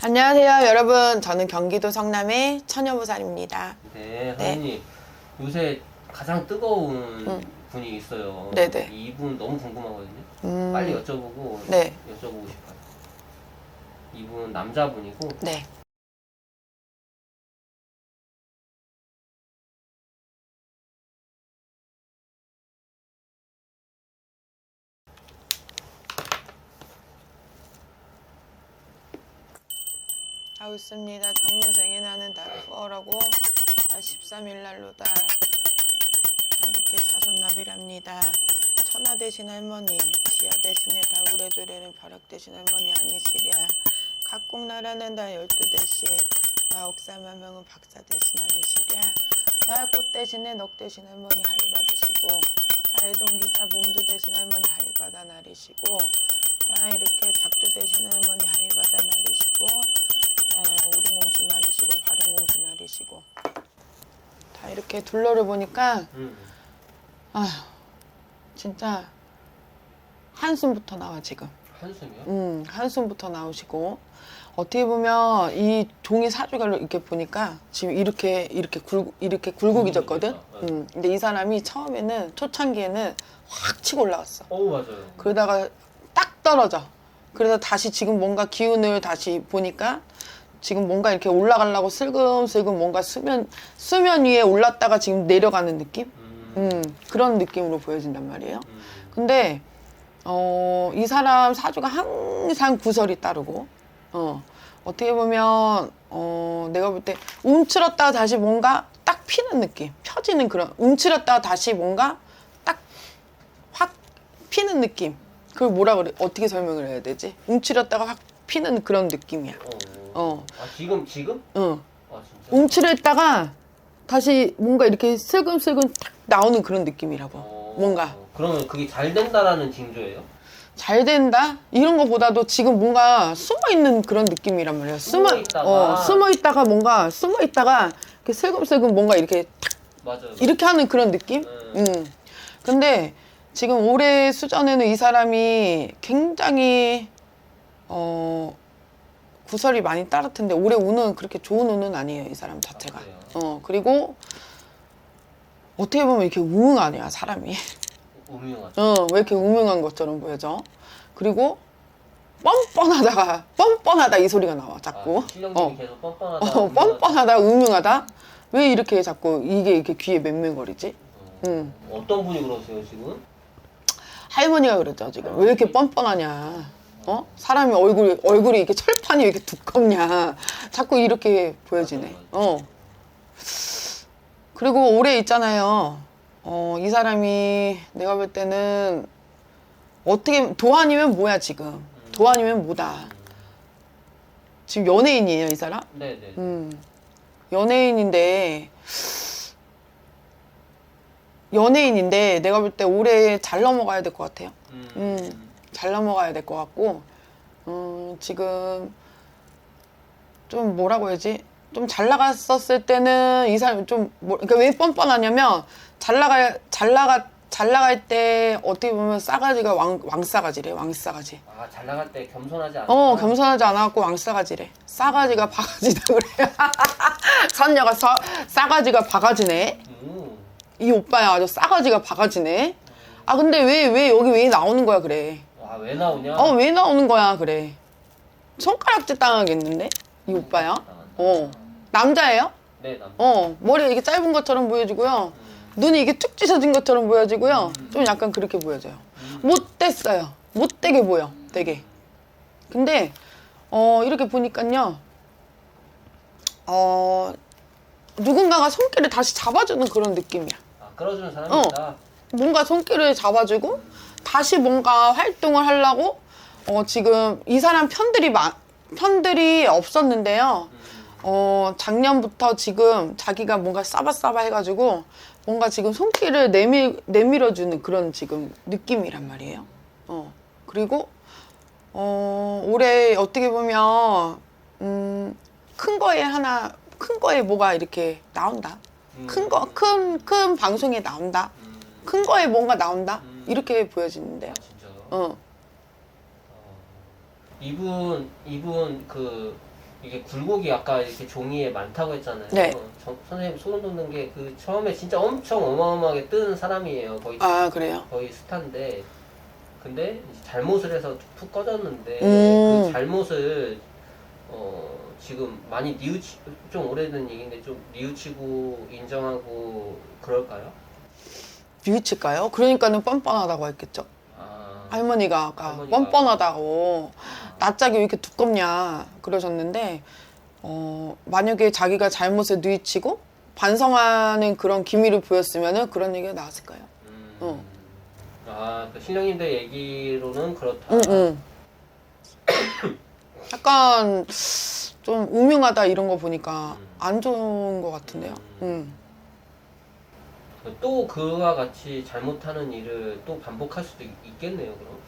안녕하세요, 여러분. 저는 경기도 성남의 처녀부살입니다. 네, 네. 하은이 요새 가장 뜨거운 음. 분이 있어요. 네네. 이분 너무 궁금하거든요. 음, 빨리 여쭤보고 네. 여쭤보고 싶어요. 이분 남자분이고 네. 아 웃습니다. 정묘생에 나는 다 후어라고 13일 날로 다 이렇게 자손나비랍니다. 천하 대신 할머니, 지하 대신에 다 우레주레는 벼락 대신 할머니 아니시랴. 각국 나라는 다 열두 대신, 나 옥사마명은 박사 대신 아니시랴. 나꽃 대신에 넉 대신 할머니 하이 받으시고, 나의 동기자 몸도 대신 할머니 하이 받아 나리시고, 나 이렇게 작두 대신 할머니 하이 받아 나리시고, 나 오름공수 나리시고, 발음공수 나리시고. 다 이렇게 둘러를 보니까 음. 아휴 진짜 한숨부터 나와 지금 한숨이요? 음 한숨부터 나오시고 어떻게 보면 이 종이 사주가를 이렇게 보니까 지금 이렇게 이렇게 굴 이렇게 굴곡이졌거든 굴곡이죠. 음 근데 이 사람이 처음에는 초창기에는 확 치고 올라왔어 어 맞아요. 그러다가 딱 떨어져 그래서 다시 지금 뭔가 기운을 다시 보니까 지금 뭔가 이렇게 올라가려고 슬금슬금 뭔가 수면 수면 위에 올랐다가 지금 내려가는 느낌 음. 음, 그런 느낌으로 보여진단 말이에요. 음. 근데 어, 이 사람 사주가 항상 구설이 따르고 어, 어떻게 보면 어, 내가 볼 때 움츠렀다가 다시 뭔가 딱 피는 느낌, 펴지는 그런 움츠렸다가 다시 뭔가 딱 확 피는 느낌. 그걸 뭐라 그래? 어떻게 설명을 해야 되지? 움츠렸다가 확 피는 그런 느낌이야. 어. 어, 아 지금 지금? 응. 아 진짜. 움츠렸다가 다시 뭔가 이렇게 슬금슬금 탁 나오는 그런 느낌이라고. 어. 뭔가. 그러면 그게 잘 된다라는 징조예요? 잘 된다 이런 거보다도 지금 뭔가 숨어 있는 그런 느낌이란 말이야. 숨어 숨어 있다가. 어, 숨어 있다가 뭔가 숨어 있다가 이렇게 슬금슬금 뭔가 이렇게 탁 맞아요. 이렇게 하는 그런 느낌. 네. 음. 근데 지금 올해 수전에는 이 사람이 굉장히 어 구설이 많이 따를 텐데 올해 운은 그렇게 좋은 운은 아니에요 이 사람 자체가. 아, 그래요? 어 그리고 어떻게 보면 이렇게 우웅하냐 사람이. 우명하죠. 어, 왜 이렇게 우명한 것처럼 보여져? 그리고 뻔뻔하다가 뻔뻔하다 이 소리가 나와 자꾸. 아, 실력님이 어, 계속 뻔뻔하다. 어, 우명하다. 뻔뻔하다 우명하다. 왜 이렇게 자꾸 이게 이렇게 귀에 맴맴거리지? 어. 음. 어떤 분이 그러세요 지금? 할머니가 그랬죠 지금 왜 이렇게 뻔뻔하냐? 어? 사람이 얼굴 얼굴이 이렇게 철판이 왜 이렇게 두껍냐? 자꾸 이렇게 보여지네. 어. 그리고 올해 있잖아요. 어, 이 사람이 내가 볼 때는 어떻게 도안이면 뭐야 지금? 도안이면 뭐다? 지금 연예인이에요 이 사람? 네네. 음, 연예인인데 연예인인데 내가 볼 때 올해 잘 넘어가야 될 것 같아요. 음. 음. 잘 넘어가야 될 것 같고 음, 지금 좀 뭐라고 해야지 좀 잘 나갔었을 때는 이 사람이 좀 뭐, 그러니까 왜 뻔뻔하냐면 잘 나가 잘 나가 잘 나갈 때 어떻게 보면 싸가지가 왕 왕싸가지래 왕싸가지. 아 잘 나갈 때 겸손하지 않아. 어 겸손하지 않았고 왕싸가지래. 싸가지가 바가지다 그래. 선녀가 서, 싸가지가 바가지네. 음. 이 오빠야 아주 싸가지가 바가지네. 아 근데 왜 왜 여기 왜 나오는 거야 그래. 와왜 나오냐? 어 왜 나오는 거야 그래 손가락질 당하겠는데 이 오빠야 어. 남자예요? 네 남자. 어 머리 이게 짧은 것처럼 보여지고요. 눈이 이게 툭 찢어진 것처럼 보여지고요. 좀 약간 그렇게 보여져요. 못됐어요. 못되게 보여 되게. 근데 어 이렇게 보니까요. 어 누군가가 손길을 다시 잡아주는 그런 느낌이야. 아 끌어주는 사람이 어. 있다. 뭔가 손길을 잡아주고 다시 뭔가 활동을 하려고 어, 지금 이 사람 편들이 마, 편들이 없었는데요. 어, 작년부터 지금 자기가 뭔가 싸바싸바 해가지고 뭔가 지금 손길을 내밀, 내밀어주는 그런 지금 느낌이란 말이에요. 어 그리고 어 올해 어떻게 보면 음, 큰 거에 하나 큰 거에 뭐가 이렇게 나온다. 음. 큰거 큰 큰 방송에 나온다. 음. 큰 거에 뭔가 나온다. 음. 이렇게 보여지는데요. 아 진짜요? 어. 이분 이분 그 이게 굴곡이 아까 이렇게 종이에 많다고 했잖아요. 네. 저- 선생님 소름 돋는 게 그 처음에 진짜 엄청 어마어마하게 뜬 사람이에요. 거의 아 그래요. 거의 스타인데 근데 잘못을 해서 푹 꺼졌는데 음. 그 잘못을 어 지금 많이 뉘우치 좀 오래된 얘기인데 좀 뉘우치고 인정하고 그럴까요? 뉘우칠까요? 그러니까는 뻔뻔하다고 했겠죠. 아, 할머니가 아까 할머니가. 뻔뻔하다고 낯짝이 왜 이렇게 두껍냐 그러셨는데 어, 만약에 자기가 잘못을 뉘우치고 반성하는 그런 기미를 보였으면은 그런 얘기가 나왔을까요? 음. 어. 아, 그 신령님들 얘기로는 그렇다. 응, 응. 약간 좀 우명하다 이런 거 보니까 음. 안 좋은 것 같은데요. 음. 응. 또 그와 같이 잘못하는 일을 또 반복할 수도 있, 있겠네요, 그럼.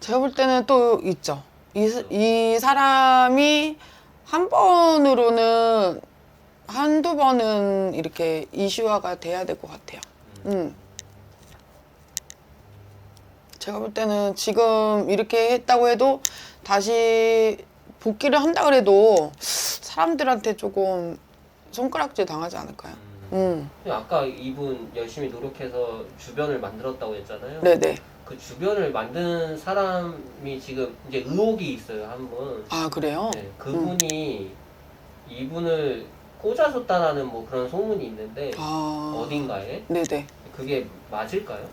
제가 볼 때는 또 있죠. 이, 사- 이 사람이 한 번으로는 한두 번은 이렇게 이슈화가 돼야 될 것 같아요. 음. 제가 볼 때는 지금 이렇게 했다고 해도 다시 복귀를 한다 그래도 사람들한테 조금 손가락질 당하지 않을까요? 음. 아까 이분 열심히 노력해서 주변을 만들었다고 했잖아요. 네네. 그 주변을 만든 사람이 지금 이제 의혹이 있어요, 한 분. 아 그래요? 네, 그분이 이분을 꽂아줬다라는 뭐 그런 소문이 있는데 아, 어딘가에 네네. 그게 맞을까요?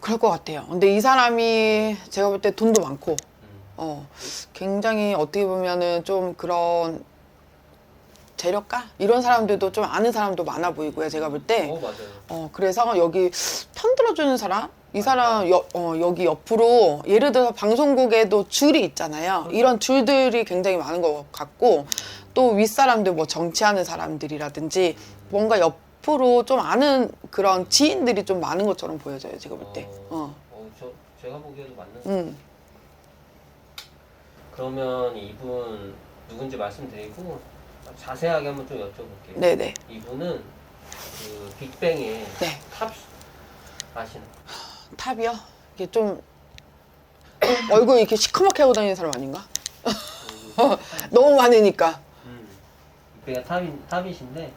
그럴 것 같아요. 근데 이 사람이 제가 볼 때 돈도 많고, 음. 어, 굉장히 어떻게 보면은 좀 그런 재력가 이런 사람들도 좀 아는 사람도 많아 보이고요. 제가 볼 때. 어 맞아요. 어, 그래서 여기 편 들어주는 사람? 이 사람 여, 어, 여기 옆으로 예를 들어서 방송국에도 줄이 있잖아요. 이런 줄들이 굉장히 많은 것 같고 또 윗사람들 뭐 정치하는 사람들이라든지 뭔가 옆으로 좀 아는 그런 지인들이 좀 많은 것처럼 보여져요. 제가 볼 때. 어. 어, 저 제가 보기에도 맞는. 음. 그러면 이분 누군지 말씀드리고 자세하게 한번 좀 여쭤볼게요. 네네. 이분은 그 빅뱅의 네. 탑 아시는? 탑이요? 이게 좀 얼굴 이렇게 시커멓게 하고 다니는 사람 아닌가? 너무 많으니까. 음, 빅뱅의 탑이 탑이신데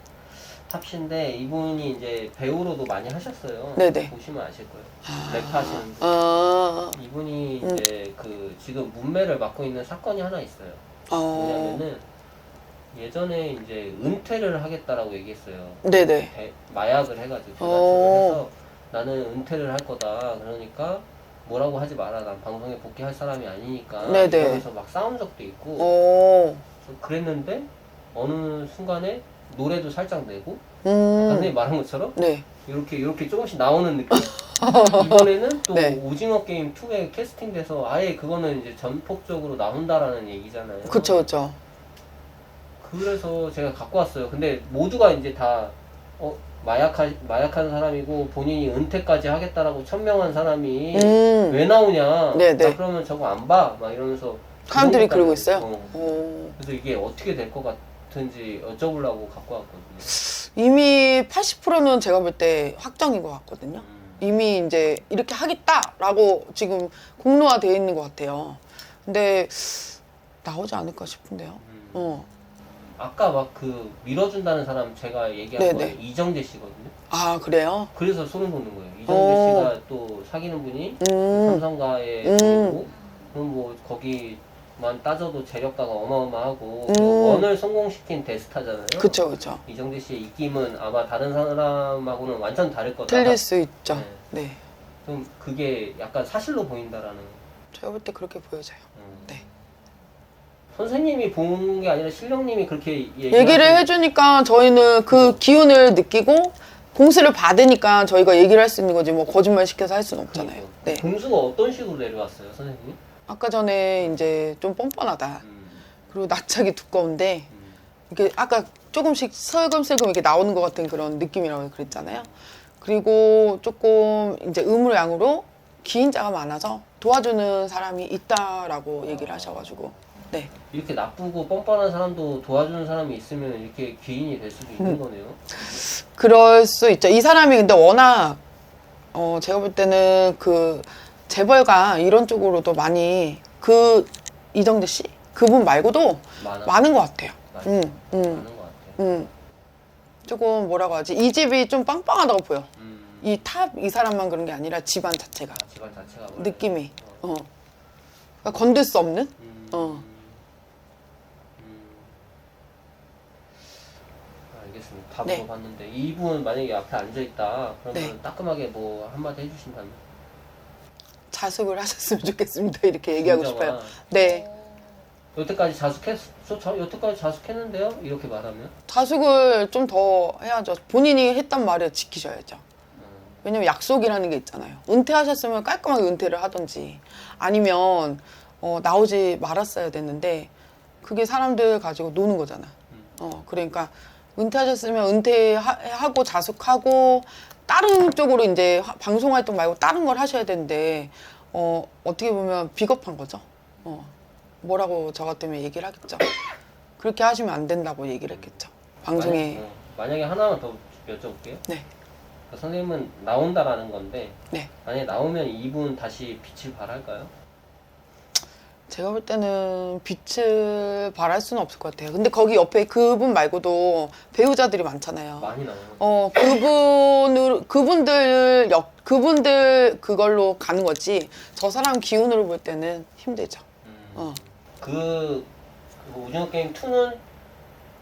탑신데 이분이 이제 배우로도 많이 하셨어요. 네네. 보시면 아실 거예요. 랩하시는 분. 아, 이분이 음. 이제 그 지금 문매를 맡고 있는 사건이 하나 있어요. 어, 왜냐면은 예전에 이제 은퇴를 하겠다라고 얘기했어요. 네네. 배- 마약을 해가지고 어. 해서 나는 은퇴를 할 거다. 그러니까 뭐라고 하지 마라. 난 방송에 복귀할 사람이 아니니까. 네네. 이러면서 막 싸운 적도 있고. 오, 그래서 그랬는데 어느 순간에 노래도 살짝 내고 음, 선생님 말한 것처럼 네. 이렇게 이렇게 조금씩 나오는 느낌. 이번에는 또 네. 오징어 게임 2에 캐스팅돼서 아예 그거는 이제 전폭적으로 나온다라는 얘기잖아요. 그쵸, 그쵸. 그래서 제가 갖고 왔어요. 근데 모두가 이제 다 어, 마약하 마약한 사람이고 본인이 은퇴까지 하겠다라고 천명한 사람이 음, 왜 나오냐? 네 네. 나 그러면 저거 안 봐. 막 이러면서 사람들이 그러고 있어요? 어. 오. 그래서 이게 어떻게 될 것 같은지 여쭤보려고 갖고 왔거든요. 이미 80%는 제가 볼 때 확정인 것 같거든요. 음. 이미 이제 이렇게 하겠다라고 지금 공로화되어 있는 것 같아요. 근데 나오지 않을까 싶은데요. 음. 어. 아까 막 그 밀어준다는 사람 제가 얘기한 네네. 거는 이정재 씨거든요. 아, 그래요? 그래서 소름 돋는 거예요. 이정재 어. 씨가 또 사귀는 분이 음, 삼성가에 음. 있고 그럼 뭐 거기만 따져도 재력가가 어마어마하고 음. 원을 성공시킨 대스타잖아요. 그쵸, 그쵸. 이정재 씨의 입김은 아마 다른 사람하고는 완전 다를 거다. 틀릴 수 있죠. 네. 네. 좀 그게 약간 사실로 보인다라는. 제가 볼 때 그렇게 보여져요. 음. 네. 선생님이 본 게 아니라 신령님이 그렇게 얘기를 해주니까 저희는 그 기운을 느끼고 공수를 받으니까 저희가 얘기를 할 수 있는 거지 뭐 거짓말 시켜서 할 수는 없잖아요. 네. 공수가 어떤 식으로 내려왔어요, 선생님? 아까 전에 이제 좀 뻔뻔하다. 음, 그리고 낯짝이 두꺼운데 음. 이게 아까 조금씩 슬금슬금 이렇게 나오는 것 같은 그런 느낌이라고 그랬잖아요. 그리고 조금 이제 의무양으로 기인자가 많아서 도와주는 사람이 있다라고 얘기를 하셔가지고 네 이렇게 나쁘고 뻔뻔한 사람도 도와주는 사람이 있으면 이렇게 귀인이 될 수도 있는 음. 거네요. 그럴 수 있죠. 이 사람이 근데 워낙 어 제가 볼 때는 그 재벌가 이런 쪽으로도 많이 그 이정재 씨 그분 말고도 많아. 많은 것 같아요. 많이 음, 음, 많은 것 같아요. 음. 조금 뭐라고 하지? 이 집이 좀 빵빵하다고 보여. 음. 이 탑 이 사람만 그런 게 아니라 집안 자체가 아, 집안 자체가 원래. 느낌이 어 그러니까 건들 수 없는 음. 어. 음. 알겠습니다. 다 네. 물어봤는데 이분 만약에 앞에 앉아 있다 그러면 네. 따끔하게 뭐 한마디 해주신다면 자숙을 하셨으면 좋겠습니다. 이렇게 얘기하고 싶어요. 네. 여태까지 자숙했 저, 저 여태까지 자숙했는데요 이렇게 말하면 자숙을 좀 더 해야죠. 본인이 했단 말을 지키셔야죠. 음. 왜냐면 약속이라는 게 있잖아요. 은퇴하셨으면 깔끔하게 은퇴를 하든지 아니면 어, 나오지 말았어야 됐는데 그게 사람들 가지고 노는 거잖아. 음. 어, 그러니까 은퇴하셨으면 은퇴하고 자숙하고 다른 쪽으로 이제 화- 방송 활동 말고 다른 걸 하셔야 되는데 어, 어떻게 보면 비겁한 거죠. 어, 뭐라고 저 같으면 얘기를 하겠죠. 그렇게 하시면 안 된다고 얘기를 했겠죠. 방송에 만약, 어, 만약에 하나만 더 여쭤볼게요. 네. 그 선생님은 나온다라는 건데 네. 만약에 나오면 이분 다시 빛을 발할까요? 제가 볼 때는 빛을 발할 수는 없을 것 같아요. 근데 거기 옆에 그분 말고도 배우자들이 많잖아요. 많이 나와요. 어, 그분을, 그분들 역, 그분들 그걸로 가는 거지. 저 사람 기운으로 볼 때는 힘들죠. 음. 어. 그, 그 오징어 게임 2는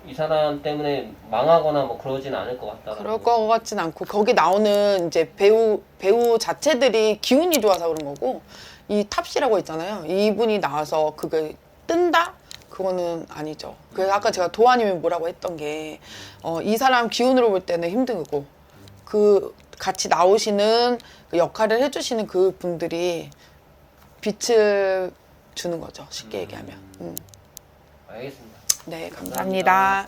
이 사람 때문에 망하거나 뭐 그러진 않을 것 같다. 그럴 것 같진 않고, 거기 나오는 이제 배우, 배우 자체들이 기운이 좋아서 그런 거고, 이 탑씨라고 있잖아요. 이분이 나와서 그게 뜬다? 그거는 아니죠. 그래서 아까 제가 도아님이 뭐라고 했던 게, 어, 이 사람 기운으로 볼 때는 힘들고, 그 같이 나오시는 그 역할을 해주시는 그 분들이 빛을 주는 거죠. 쉽게 얘기하면. 음. 알겠습니다. 네, 감사합니다.